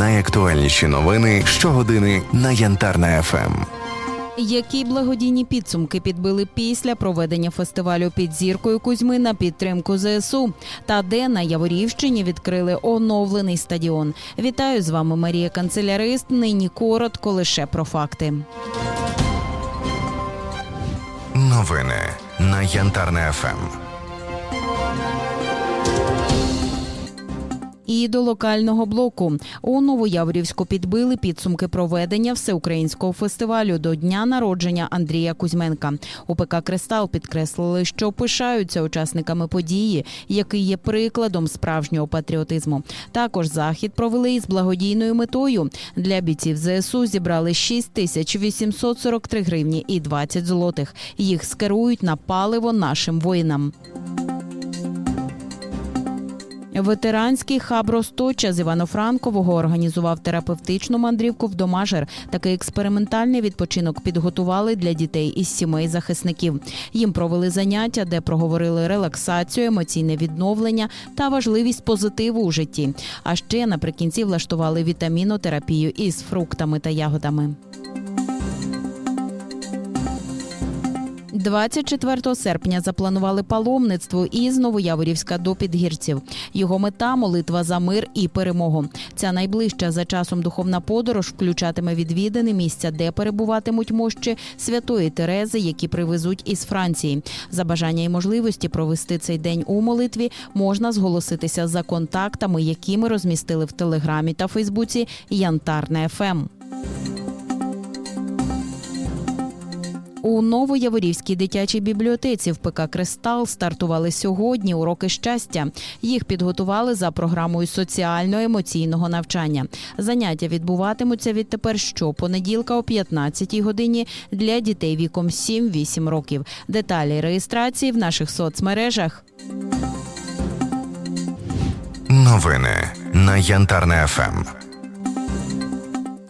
Найактуальніші новини щогодини на Янтарна ФМ. Які благодійні підсумки підбили після проведення фестивалю під зіркою Кузьми на підтримку ЗСУ? Та де на Яворівщині відкрили оновлений стадіон? Вітаю з вами Марія Канцелярист. Нині коротко лише про факти. Новини на Янтарна ФМ. І до локального блоку у Новояворівську підбили підсумки проведення всеукраїнського фестивалю до дня народження Андрія Кузьменка. У ПК Кристал підкреслили, що пишаються учасниками події, який є прикладом справжнього патріотизму. Також захід провели із благодійною метою. Для бійців ЗСУ зібрали 6 тисяч 843 гривні і 20 злотих. Їх скерують на паливо нашим воїнам. Ветеранський хаб Росточа з Івано-Франкового організував терапевтичну мандрівку в Домажер. Такий експериментальний відпочинок підготували для дітей із сімей захисників. Їм провели заняття, де проговорили релаксацію, емоційне відновлення та важливість позитиву у житті. А ще наприкінці влаштували вітамінотерапію із фруктами та ягодами. 24 серпня запланували паломництво із Новояворівська до Підгірців. Його мета молитва за мир і перемогу. Ця найближча за часом духовна подорож включатиме відвідини місця, де перебуватимуть мощі святої Терези, які привезуть із Франції. За бажання і можливості провести цей день у молитві можна зголоситися за контактами, які ми розмістили в телеграмі та Фейсбуці Янтарне Ем». ФМ. У Новояворівській дитячій бібліотеці в ПК Кристал стартували сьогодні уроки щастя. Їх підготували за програмою соціально-емоційного навчання. Заняття відбуватимуться відтепер щопонеділка о 15-й годині для дітей віком 7-8 років. Деталі реєстрації в наших соцмережах. Новини на Янтарна ФМ.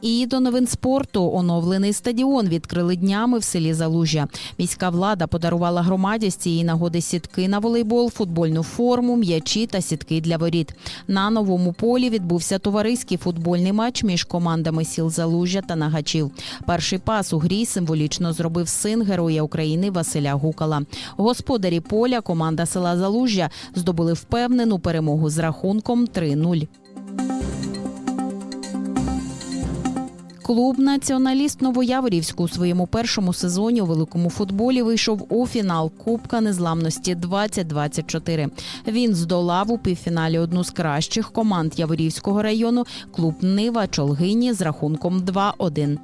І до новин спорту оновлений стадіон відкрили днями в селі Залужжя. Міська влада подарувала громаді з цієї нагоди сітки на волейбол, футбольну форму, м'ячі та сітки для воріт. На новому полі відбувся товариський футбольний матч між командами сіл Залужжя та Нагачів. Перший пас у грі символічно зробив син героя України Василя Гукала. Господарі поля команда села Залужжя здобули впевнену перемогу з рахунком 3-0. Клуб Націоналіст Новояворівську у своєму першому сезоні у великому футболі вийшов у фінал Кубка Незламності 2024. Він здолав у півфіналі одну з кращих команд Яворівського району клуб Нива Чолгині з рахунком 2-1.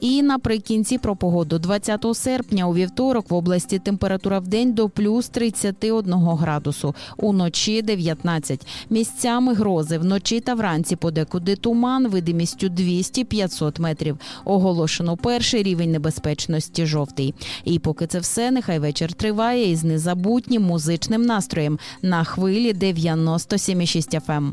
І наприкінці про погоду 20 серпня у вівторок в області температура в день до плюс 31 градусу, уночі 19. Місцями грози вночі та вранці подекуди туман видимістю 200-500 метрів. Оголошено перший рівень небезпечності жовтий. І поки це все, нехай вечір триває із незабутнім музичним настроєм на хвилі 97,6 FM.